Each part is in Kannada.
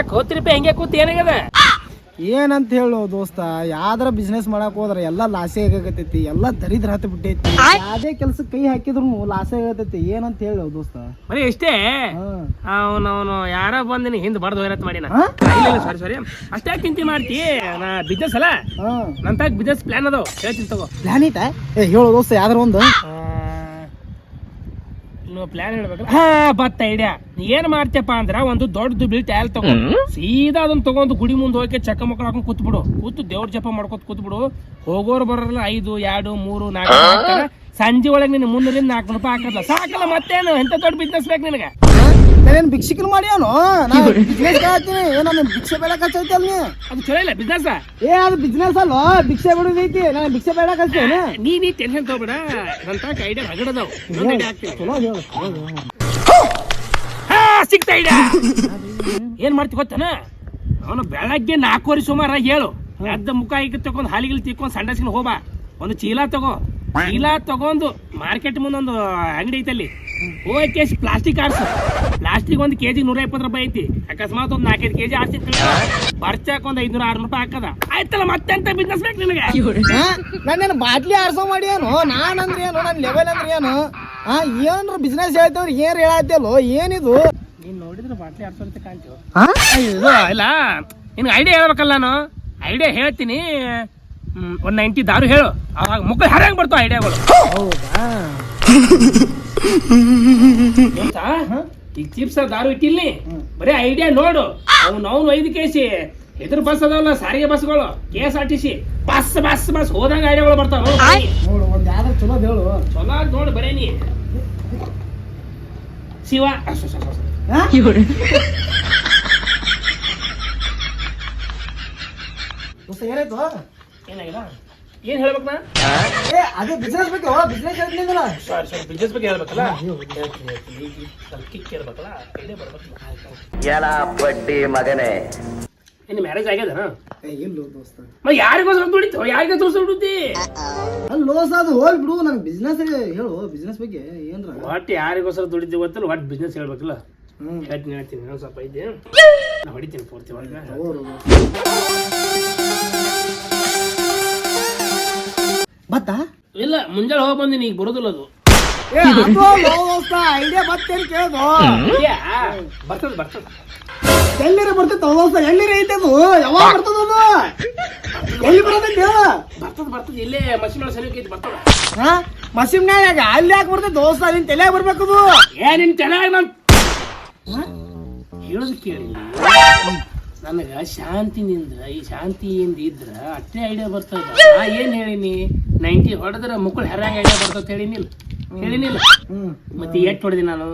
ಯಾಕೆ ಹೋತ್ರಿಪ್ಪ ಹೆಂಗೆ ಕೂತ್ ಏನಾಗ್ಯದ? ಏನಂತ ಹೇಳು ದೋಸ್ತ ಯಾವ್ದಾರ ಬಿಸ್ನೆಸ್ ಮಾಡಕ್ ಹೋದ್ರ ಎಲ್ಲಾ ಲಾಸೆ ಆಗತೈತಿ ಎಲ್ಲಾ ದರಿದ್ರ ಹತ್ತು ಬಿಟ್ಟೈತಿ. ಯಾವ್ದೇ ಕೆಲ್ಸಕ್ಕೆ ಕೈ ಹಾಕಿದ್ರು ಲಾಸೆ ಆಗತೈತಿ ಏನಂತ ಹೇಳು ದೋಸ್ತ. ಬರೀ ಎಷ್ಟೇ ಹಾ. ಅವನವನು ಯಾರ ಬಂದಿನಿ ಹಿಂದ್ ಬಡ್ದು ಹೋಗಿರತ್ ಮಾಡಿನ? ಸಾರಿ ಸಾರಿ ಅಷ್ಟೇ ಚಿಂತೆ ಮಾಡ್ತಿ ನಾ ಬಿಸ್ನೆಸ್ ಅಲ್ಲ? ನಂತಾಗ ನಂತ ಬಿಸ್ನೆಸ್ ಪ್ಲಾನ್ ಅದಾವ. ಹೇಳ್ತೀನಿ ತಗೋ. ಪ್ಲಾನ್ ಐತಾ? ಏ ಹೇಳು ದೋಸ್ತ ಯಾವ್ದಾರ ಒಂದು? ಪ್ಲಾನ್ ಹೇಳ್ಬೇಕಲ್ಲ ಹಾ ಬತ್ತ ಐಡಿಯಾ ಏನ್ ಮಾಡ್ತೀಯಪ್ಪ ಅಂದ್ರ ಒಂದು ದೊಡ್ಡದು ಬಿಲ್ ಟ್ಯಾಲ್ ತಗೊಂಡು ಸೀದಾ ಅದನ್ನ ತಗೊಂಡು ಗುಡಿ ಮುಂದೆ ಹೋಗಿ ಚಕ್ಕ ಮಕ್ಕಳು ಹಾಕೊಂಡು ಕೂತ್ಬಿಡು. ಕೂತು ದೇವ್ರ ಜಪ ಮಾಡ್ಕೊತ ಕೂತ್ಬಿಡು. ಹೋಗೋರು ಬರೋಲ್ಲ ಐದು ಎರಡು ಮೂರು ನಾಲ್ಕು. ಸಂಜೆ ಒಳಗೆ ನಿನ್ನ ಮುನ್ನೂರಿಂದ ನಾಲ್ಕು ರೂಪಾಯಿ ಹಾಕಲ್ಲ. ಸಾಕಲ್ಲ ಮತ್ತೇನು? ಎಂತ ದೊಡ್ಡ ಬಿಸ್ನೆಸ್ ಬೇಕು ನಿನಗೆ? ನಾನೇನ್ ಭಿಕ್ಷಿಕಲ್ ಮಾಡ್ಯಾನು? ನಾನು ಬಿಸ್ನೆಸ್ ಏನೋ ಭಿಕ್ಷೆ ಬೇಡಕ್ ಹಚ್ಚೈತಿ ಅಲ್ಲಿ. ಅದು ಚಲೋ ಇಲ್ಲ ಬಿಸ್ನೆಸ್ ಏ ಅದು ಬಿಸ್ನೆಸ್ ಅಲ್ಲ ಭಿಕ್ಷೆ ಬಿಡೋದೈತಿ ನಾನು ಭಿಕ್ಷೆ ಬೇಡಕ್ ಹಚ್ಚೇನೆ ನೀ ನೀ ಟೆನ್ಷನ್ ತಗೋಬೇಡ. ನಂತ ಐಡಿಯಾ ರಗಡದವ್ ಚಲೋ ಹೇಳು ಐಡಿಯಾ ಏನ್ ಮಾಡ್ತಿ ಗೊತ್ತಾನ? ಅವನು ಬೆಳಗ್ಗೆ ನಾಲ್ಕೂವರೆ ಸುಮಾರ ಹೇಳು. ಅದ್ದ ಮುಖ ಈಗ ತಗೊಂಡು ಹಾಲಿಗಿಲ್ ತಿಕ್ಕೊಂಡು ಸಂಡಸಿನ ಹೋಗ ಒಂದು ಚೀಲ ತಗೋ. ಚೀಲ ತಗೊಂಡು ಮಾರ್ಕೆಟ್ ಮುಂದೊಂದು ಒಂದು ಅಂಗಡಿ ಐತಲ್ಲಿ. ಹೋಗಿ ಕೇಸ್ ಪ್ಲಾಸ್ಟಿಕ್ ಆರ್ಸು. ಪ್ಲಾಸ್ಟಿಕ್ ಒಂದು ಕೆಜಿ ನೂರ ಇಪ್ಪತ್ತು ರೂಪಾಯಿ ಐತಿ. ಅಕಸ್ಮಾತ್ ಒಂದು ನಾಲ್ಕೈದು ಕೆಜಿ ಆರ್ಸಿ ಬರ್ಚಾಕ್ ಒಂದು ಐದ್ನೂರ ಆರ್ನೂರು ರೂಪಾಯಿ ಹಾಕದ. ಆಯ್ತಲ್ಲ ಮತ್ತೆಂತ ಬಿಸ್ನೆಸ್ ಬೇಕು ನಿನಗೆ? ನಾನೇನು ಬಾಟ್ಲಿ ಆರ್ಸೋ ಮಾಡ್ಯಾನು? ನಾನ್ ಅಂದ್ರೆ ಏನು ನನ್ನ ಲೆವೆಲ್ ಅಂದ್ರೆ ಏನು ಹಾ ಏನ್ರ ಬಿಸ್ನೆಸ್ ಹೇಳ್ತೇವ್ರಿ ಏನ್ ಹೇಳತ್ತಲ್ಲೋ ಏನಿದು? ನೀನ್ ನೋಡಿದ್ರೆ ಬಾಟ್ಲಿ ಕಾಣ್ತೀವ? ಇದು ಇಲ್ಲ. ನಿನ್ಗೆ ಐಡಿಯಾ ಹೇಳ್ಬೇಕಲ್ಲ ನಾನು. ಐಡಿಯಾ ಹೇಳ್ತೀನಿ. ಒಂದ್ ನೈಂಟಿ ದಾರು ಹೇಳು. ಅವಾಗ ಮುಖ ಹರಂಗ್ ಬರ್ತಾವ ಐಡಿಯಾಗಳು ಹೌದಾ? ಗೊತ್ತಾ ಈಗ ಚಿಪ್ಸ್ ದಾರು ಇಟ್ಟಿಲ್ಲಿ? ಬರೀ ಐಡಿಯಾ ನೋಡು. ಅವ್ನು ಅವ್ನು ಐದು ಕೇಸಿ ಎದುರು ಬಸ್ ಅದಾವಲ್ಲ ಸಾರಿಗೆ ಬಸ್ಗಳು K S R T C bus bus bus ಹೋದಂಗ ಐಡಿಯಾಗಳು ಬರ್ತಾವ. ನೋಡು ಒಂದ್ ಚಲೋ ಹೇಳು. ಚಲೋ ಆಗ್ ನೋಡು ಬರೇ ನೀ. ಶಿವ. ಏನಾಗಿಲ್ಲ ಏನ್ ಹೇಳ್ಬೇಕು ನಾ ಏ ಅದು ಬಿಸ್ನೆಸ್ ಬಗ್ಗೆ ಬಿಸ್ನೆಸ್ ಹೇಳ್ತಿಲ್ಲ ಸಾರಿ ಸಾರಿ ಬಿಸ್ನೆಸ್ ಬಗ್ಗೆ ಹೇಳ್ಬೇಕಲ್ಲ? ಹೇಳ್ತೀನಿ, ಹೇಳ್ತೀನಿ. ಕಿಕ್ ಇರ್ಬೇಕಲ್ಲ ಬಡ್ಡಿ ಮಗನೇ? ನಿನ್ನ ಮ್ಯಾರೇಜ್ ಆಗ್ಯದ ಏ ಇಲ್ಲ ದೋಸ್ತ? ಮ ಯಾರಿಗೋಸ್ಕರ ದುಡಿತು? ಯಾರಿಗೆ ದುಡಿತಿ ದುಡ್ಡಿ ಅಲ್ಲಿ ದೋಸ್ತ ಅದು ಹೋಗಿ ಬಿಡು ನಂಗೆ ಬಿಸ್ನೆಸ್ ಹೇಳು ಬಿಸ್ನೆಸ್ ಬಗ್ಗೆ ಏನ್ರ? ಒಟ್ಟು ಯಾರಿಗೋಸ್ಕರ ದುಡಿದ್ವಿ ಗೊತ್ತಲ್ಲ ಒಟ್ಟು ಬಿಸ್ನೆಸ್ ಹೇಳ್ಬೇಕಲ್ಲ. ಹ್ಮ್. ಹೇಳ್ತೀನಿ ಹೇಳ್ತೀನಿ ಸ್ವಲ್ಪ ನಾ ಹೊಡಿತೀನಿ ಪೂರ್ತಿ ಒಳಗೆ. ಇಲ್ಲ ಮುಂಜಾನೆ ಹೋಗಿ ಬಂದಿನಿ ಈಗ ಬರೋದಿಲ್ಲ ಅದು. ಐಡಿಯಾ ಬತ್ತೇನು ಕೇಳೋದು? ಬರ್ತದ ಬರ್ತದ. ಎಲ್ಲಿರ ಬರ್ತೈತೆ ದೋಸ್ತ ಎಲ್ಲಿರ ಐತೆ ಅದು? ಯಾವಾಗ ಬರ್ತದ ಅದು? ಎಲ್ಲಿ ಬರ್ತೈತೆ ಹೇಳ. ಬರ್ತದ ಬರ್ತದ ಇಲ್ಲೇ ಮಷಿನ್ ಒಳಗೆ ಸರಿ ಐತಿ ಬರ್ತದ. ಹಾ? ಮಸೀಮ್ನ್ಯಾಗ ಅಲ್ಲಿ ಯಾಕೆ ಬರ್ತೈತೆ ದೋಸ್ತ? ನಿನ್ ತಲೆಯಾಗ ಅದು. ಏ ನಿನ್ ಚೆನ್ನಾಗಿ ನಾನು ಹೇಳೋದು ಕೇಳಿ. ನನಗ ಶಾಂತಿನಿಂದ ಈ ಶಾಂತಿಯಿಂದ ಇದ್ರ ಅಷ್ಟೇ ಐಡಿಯಾ ಬರ್ತದ. ನಾ ಏನ್ ಹೇಳಿನಿ? ನೈಂಟಿ ಹೊಡೆದ್ರೆ ಮುಕ್ಕಳು ಹೆರಂಗ ಬರ್ತದ ಹೇಳಿನಿಲ್ಲ ಹೇಳಿನಿಲ್ಲ ಮತ್ತೆ ಎಷ್ಟು ಹೊಡೆದಿ ನಾನು?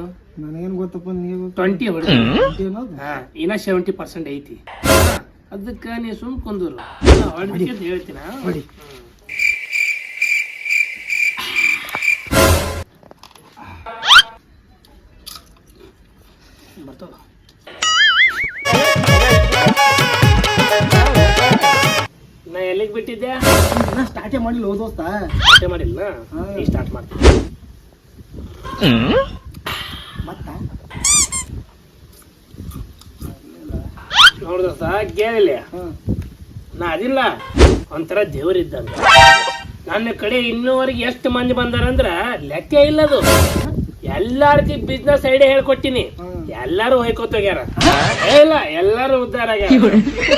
ನನಗೇನು ಗೊತ್ತಪ್ಪ ನೀವು ಟ್ವೆಂಟಿ ಹೊಡೆದಿ. ಹಾ ಇನ್ನ ಸೆವೆಂಟಿ ಪರ್ಸೆಂಟ್ ಐತಿ. ಅದಕ್ಕೆ ನೀ ಸುಮ್ ಕುಂದೂರು. ಹೊಡೆದಿ ಅಂತ ಹೇಳ್ತೀನ? ಹೊಡಿ. ಬರ್ತದ. ಎಲ್ಲಿಗೆ ಬಿಟ್ಟಿದ್ದೆ ಇನ್ನ ಸ್ಟಾರ್ಟೇ ಮಾಡಿಲ್ಲ ದೋಸ್ತ. ಸ್ಟಾರ್ಟೇ ಮಾಡಿಲ್ಲ. ನೀ ಸ್ಟಾರ್ಟ್ ಮಾಡ್ತೀನಿ ಮತ್ತ? ನೋಡ್ದ ಕೇಳಿಲ್ಲ. ಹ್ಮ್ ನಾ ಅದಿಲ್ಲ. ಒಂಥರ ದೇವರಿದ್ದಂಗ. ನನ್ನ ಕಡೆ ಇನ್ನೂವರೆಗೆ ಎಷ್ಟು ಮಂದಿ ಬಂದಾರಂದ್ರ ಲೆಕ್ಕ ಇಲ್ಲ ಅದು. ಎಲ್ಲಾರ್ಗಿ ಬಿಸ್ನೆಸ್ ಐಡಿಯಾ ಹೇಳ್ಕೊಟ್ಟಿನಿ. ಎಲ್ಲಾರು ಹೊಯ್ಕೋತ ಹೋಗ್ಯಾರ ಏ ಇಲ್ಲ ಎಲ್ಲಾರು ಉದ್ದಾರ ಆಗ್ಯಾರ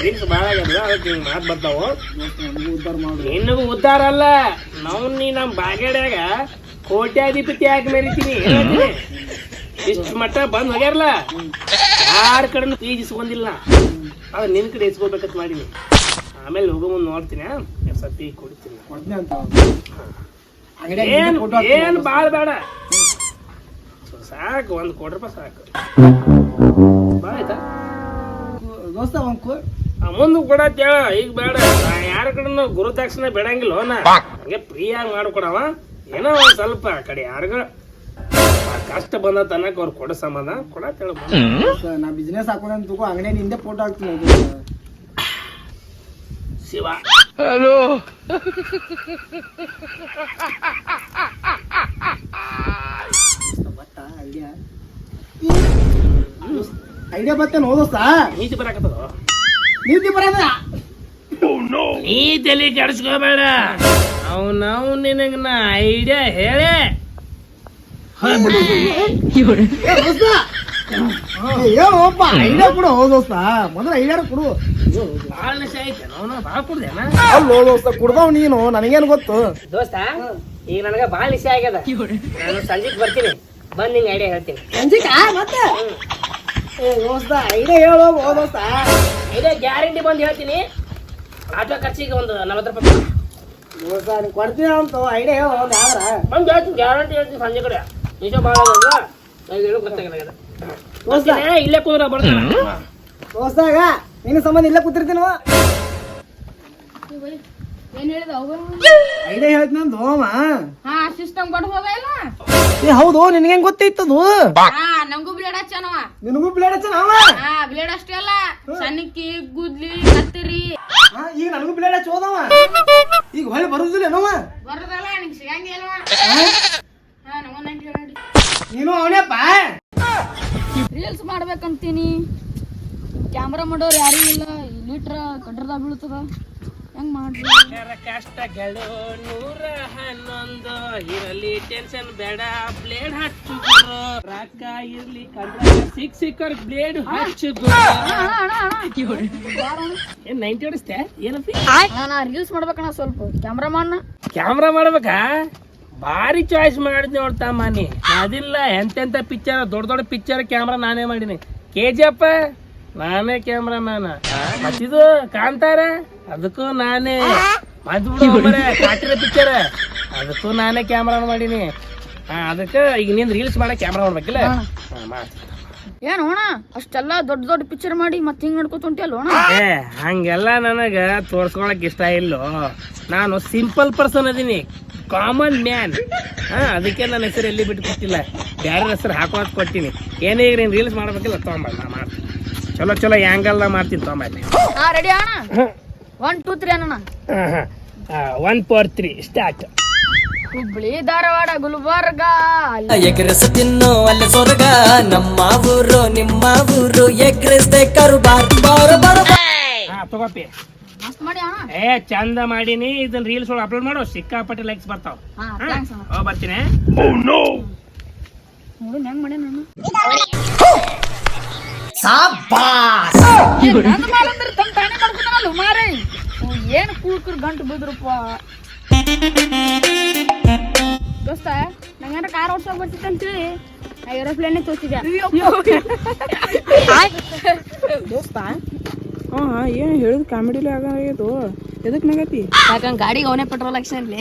ರಿಸ್ಕ್ ಭಾಳ ಆಗ್ಯದ ಅದಕ್ಕೆ ಹಿಂಗ್ ಮಾತ್ ಬರ್ತಾವು. ದೋಸ್ತ ನನಗೂ ಉದ್ಧಾರ ಮಾಡು ನಿನಗೂ ಉದ್ಧಾರ ಅಲ್ಲ. ನಾವು ನೀ ನಮ್ಮ ಬಾಗೇಡ್ಯಾಗ ಕೋಟ್ಯಾಧಿಪತಿ ಆಗಿ ಮೆರಿತೀನಿ ಹೇಳ್ತೀನಿ. ಇಷ್ಟು ಮಟ್ಟ ಬಂದ್ ಹೋಗ್ಯಾರಲ್ಲ ಯಾರ ಕಡೆನೂ ಫೀಸ್ ಇಸ್ಕೊಂಡಿಲ್ಲ ಅದು ನಿನ್ ಕಡೆ ಇಸ್ಕೋಬೇಕಂತ ಮಾಡೀನಿ. ಆಮೇಲೆ ಹೋಗೋ ಮುಂದೆ ನೋಡ್ತೀನಿ ಸತಿ ಕೊಡ್ತೀನಿ. ಏನ್ ಬಾಳ ಬೇಡ. ಸಾಕು ಒಂದು ಕೋಟಿ ರೂಪಾಯಿ ಸಾಕು. ಬಾ ಆಯ್ತಾ? ದೋಸ್ತ ಒಂದು ಕೋ ಮುಂದೆ ಕೊಡತ್ತೇಳ ಈಗ ಬೇಡ. ಯಾರ ಕಡೆ ಗುರು ತಕ್ಷಣ ಬೇಡಂಗಿಲ್ಲ ಹಂಗೆ ಹಂಗೆ ಫ್ರೀಯಾಗಿ ಮಾಡ್ಕೊಡವ. ಏನೋ ಒಂದು ಸ್ವಲ್ಪ ಆ ಕಡೆ ಯಾರಿಗ ಕಷ್ಟ ಬಂದ ತನಕ ಅವ್ರು ಕೊಡ ಸಂಬಂಧ ಕೊಡತ್ತೇಳ ನಾ ಬಿಸ್ನೆಸ್ ಹಾಕೋದಂತ ತಗೋ ಅಂಗಡಿ ನಿಂದೆ ಫೋಟೋ ಹಾಕ್ತೀನಿ. ಶಿವ. ಬತ್ತಾ ಐಡಿಯಾ? ಐಡಿಯಾ ಬರ್ತೇನೆ ದೋಸ್ತ ನೀತಿ ಬರಾಕತ್ತದ? ನೀತಿ ಬರ ನೀ ತಲೆ ಕೆಡಿಸ್ಕೋಬೇಡ. ಅವನವ್ ನಿನಗ ನಾ ಐಡಿಯಾ ಹೇಳೇ. ಏನಪ್ಪ ಐಡಿಯಾ ಕೊಡು ಹೋ ದೋಸ್ತ. ಮೊದಲ ಐಡಿಯಾ ಕೊಡು. ಭಾಳ ನಶ ಐತೆ ನಾವು ಭಾಳ ಕುಡ್ದೇನ ಅಲ್ಲೋ ದೋಸ್ತ ಕುಡ್ದವ್ ನೀನು ನನಗೇನು ಗೊತ್ತು? ದೋಸ್ತ ಈಗ ನನಗ ಬಾಳ ನಿಶೆ ಆಗ್ಯದ. ನಾನು ಸಂಜೆಗ್ ಬರ್ತೀನಿ. ಬಂದ್ ನಿಂಗೆ ಐಡಿಯಾ ಹೇಳ್ತೀನಿ. ಸಂಜಿಕಾ ಮತ್ತೆ? ಏ ದೋಸ್ತ ಐಡಿಯಾ ಹೇಳು ಹೋ ದೋಸ್ತ ಐಡಿಯಾ ಗ್ಯಾರಂಟಿ ಬಂದು ಹೇಳ್ತೀನಿ. ಆಟೋ ಖರ್ಚಿಗೆ ಒಂದು ನಲವತ್ತು ರೂಪಾಯಿ ದೋಸ್ತ ನೀವು ಕೊಡ್ತೀನಿ ಅಂತ ಐಡಿಯಾ ಹೇಳೋ ಒಂದು ಯಾವ್ದಾರ ಬಂದು ಹೇಳ್ತೀನಿ ಗ್ಯಾರಂಟಿ ಹೇಳ್ತೀನಿ ಸಂಜೆ ಕಡೆ. ನಿಜ ಭಾಳ ನನಗೆ ಗೊತ್ತಾಗಲ್ಲ ದೋಸ್ತ ಇಲ್ಲೇ ಕುಂದ್ರ ಬರ್ತೀನಿ ದೋಸ್ತಾಗ ನಿನ್ನ ಸಂಬಂಧ ಇಲ್ಲೇ ಕೂತಿರ್ತೀನೋ? ಏನ್ ಹೇಳಿದ ಐಡಿಯಾ ಹೇಳ್ತೀನಿ ಅಂದು ಹೋಮ ಹಾ ಸಿಸ್ಟಮ್ ಹೋಗ ಇಲ್ಲ. ಏ ಹೌದು ನಿನಗೆ ಹೆಂಗ್ ಅದು ಹಾ ನಂಗೂ ಬ್ಲೇಡ್ ಹಚ್ಚನವ ನಿನಗೂ ಬ್ಲೇಡ್ ಹಚ್ಚನ ಅವ? ಹಾ ಬ್ಲೇಡ್ ಅಷ್ಟೇ ಅಲ್ಲ. ಸಣ್ಣಕ್ಕಿ ಗುದ್ಲಿ ಕತ್ತಿರಿ. ಹಾ, ಈಗ ನನಗೂ ಬ್ಲೇಡ್ ಹಚ್ಚೋದವ ಈಗ ಹೊಳೆ ಬರುದಿಲ್ಲ ಏನವ? ಬರುದಲ್ಲ ನಿಂಗೆ ಹಾ ಹೇಳಿ ನೀನು ಅವನೇಪ್ಪ? ರೀಲ್ಸ್ ಮಾಡ್ಬೇಕಂತೀನಿ. ಕ್ಯಾಮ್ರಾ ಮಾಡೋರು ಯಾರು ಇಲ್ಲ. ಲೀಟ್ರ ಕಡ್ರದ ಬೀಳ್ತದ. ಹೆಂಗ್ ಮಾಡ್ರಿ? ಕಷ್ಟ ನೂರ ಇರಲಿ ಟೆನ್ಷನ್ ಬೇಡ ಬ್ಲೇಡ್ ಹಚ್ಚಿದ್ರು. ರೊಕ್ಕ ಇರ್ಲಿ ಕಂಡ್ರ ಸಿಕ್ ಸಿಕ್ಕರ್ ಬ್ಲೇಡ್ ಹಚ್ಚಿದ್ರು. ಏನ್ ನೈಂಟಿ ಹೊಡಿಸ್ತೆ ಏನಪ್ಪಿ? ನಾ ರೀಲ್ಸ್ ಮಾಡ್ಬೇಕಣ್ಣ ಸ್ವಲ್ಪ. ಕ್ಯಾಮ್ರಾಮನ್ ಕ್ಯಾಮ್ರಾ ಮಾಡ್ಬೇಕಾ? ಭಾರಿ ಚಾಯ್ಸ್ ಮಾಡಿದ್ ನೋಡ್ತಾ ಮಾನಿ ಅದಿಲ್ಲ ಎಂತೆಂತ ಪಿಕ್ಚರ್ ದೊಡ್ಡ ದೊಡ್ಡ ಪಿಕ್ಚರ್ ಕ್ಯಾಮ್ರಾ ನಾನೇ ಮಾಡಿನಿ. ಕೆ ಜಿ ಅಪ್ಪ ನಾನೇ ಕ್ಯಾಮ್ರಾ ಮ್ಯಾನ ಮತ್ತಿದು ಕಾಂತಾರ ಅದಕ್ಕೂ ನಾನೇ. ಕಾಟಿರ ಪಿಕ್ಚರ್ ಅದಕ್ಕೂ ನಾನೇ ಕ್ಯಾಮ್ರಾ ಮಾಡೀನಿ. ಹಾ ಅದಕ್ಕೆ ಈಗ ನಿಂದ ರೀಲ್ಸ್ ಮಾಡಕ್ ಕ್ಯಾಮ್ರಾ ಮಾಡ್ಬೇಕಿಲ್ಲ ಹಾ, ಮಾಡ್ತೀನಿ. ಏನು ಅಣ್ಣ ಅಷ್ಟೆಲ್ಲ ದೊಡ್ಡ ದೊಡ್ಡ ಪಿಕ್ಚರ್ ಮಾಡಿ ಮತ್ತೆ ಹಿಂಗ್ ನಡ್ಕೊತ ಹೊಂಟಿಯಲ್ಲ ಅಣ್ಣ ಏ ಹಂಗೆಲ್ಲ ನನಗ ತೋರ್ಸ್ಕೊಳಕ್ ಇಷ್ಟ ಇಲ್ಲ. ನಾನು ಸಿಂಪಲ್ ಪರ್ಸನ್ ಅದೀನಿ. ಕಾಮನ್ ಮ್ಯಾನ್ ಹಾ ಅದಕ್ಕೆ ನನ್ನ ಹೆಸರು ಎಲ್ಲಿ ಬಿಟ್ಟು ಕೊಟ್ಟಿಲ್ಲ. ಬೇರೆ ಹೆಸರು ಹಾಕೋದ್ ಕೊಟ್ಟಿನಿ. ಏನೇ ಈಗ ನೀನು ರೀಲ್ಸ್ ಮಾಡ್ಬೇಕಿಲ್ಲ ತೊಗೊಂಬ ನಾ ಮಾಡ್ತೀನಿ. ಚಲೋ ಚಲೋ ಆ್ಯಂಗಲ್ ಮಾಡ್ತೀನಿ ತೊಗೊಂಬಲ್ಲಿ ಹಾ ರೆಡಿ ಅಣ್ಣ ಒನ್ ಟೂ ತ್ರೀ ಅಣ್ಣ one four three start Hubli Dharwad Gulbarga. Egg rice ತಿನ್ನು ಅಲ್ಲಿ ಸ್ವರ್ಗ. ನಮ್ಮ ಊರು ನಿಮ್ಮ ಊರು. ಎಗ್ರೆಸ್ದೆ ಕರು ಬಾರ ಬಾರ ಹಾ ತಗೋಪಿ. ಮಸ್ತ್ ಮಾಡಿ ಅಣ್ಣ. ಏ ಚಂದ ಮಾಡೀನಿ. ಇದನ್ನ ರೀಲ್ಸ್ ಒಳಗೆ ಅಪ್ಲೋಡ್ ಮಾಡೋ. ಸಿಕ್ಕಾಪಟ್ಟೆ ಲೈಕ್ಸ್ ಬರ್ತಾವ. ಹಾ ಥ್ಯಾಂಕ್ಸ್ ಅಣ್ಣ. ಹೋಗಿ ಬರ್ತೀನಿ. ನೋಡು ಹೆಂಗ್ ಮಾಡಿ ನಾನು ಸಾಬಾಸ್. ನಂದು ಮಾಡಂದ್ರೆ ತಮ್ಮ ತಾನೇ ಮಾಡ್ಕೊತಾನಲ್ಲ ಮಾರೇ ಏನು ಕುಳ್ಕರ್ ಗಂಟು ಬಿದ್ರಪ್ಪ ದೋಸ್ತ ನಂಗೇನ ಕಾರ್ ಓಡ್ಸೋಕ್ ಬರ್ತಿತ್ತು ಅಂತೇಳಿ ನಾ ಏರೋಪ್ಲೇನೇ ತೋರಿಸಿದ್ದೆ ದೋಸ್ತ ಹಾ ಏನು ಹೇಳಿದ ಕಾಮಿಡಿಲಿ ಆಗದು ಎದಕ್ ನಗತಿ ಯಾಕಂದ್ರೆ ಗಾಡಿಗೆ ಅವನೇ ಪೆಟ್ರೋಲ್ ಹಾಕ್ಸನ್ಲಿ